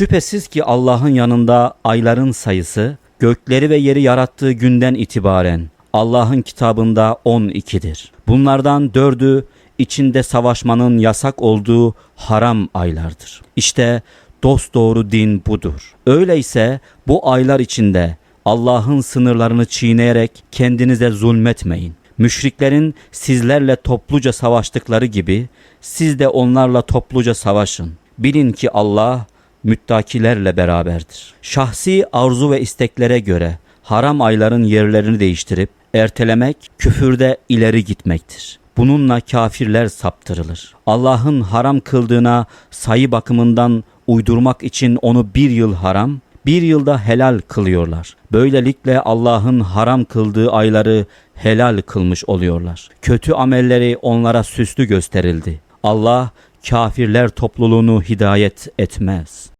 Şüphesiz ki Allah'ın yanında ayların sayısı gökleri ve yeri yarattığı günden itibaren Allah'ın kitabında 12'dir. Bunlardan dördü içinde savaşmanın yasak olduğu haram aylardır. İşte dosdoğru din budur. Öyleyse bu aylar içinde Allah'ın sınırlarını çiğneyerek kendinize zulmetmeyin. Müşriklerin sizlerle topluca savaştıkları gibi siz de onlarla topluca savaşın. Bilin ki Allah müttakilerle beraberdir. Şahsi arzu ve isteklere göre haram ayların yerlerini değiştirip ertelemek küfürde ileri gitmektir. Bununla kafirler saptırılır. Allah'ın haram kıldığına sayı bakımından uydurmak için onu bir yıl haram, bir yılda helal kılıyorlar. Böylelikle Allah'ın haram kıldığı ayları helal kılmış oluyorlar. Kötü amelleri onlara süslü gösterildi. Allah kafirler topluluğunu hidayet etmez.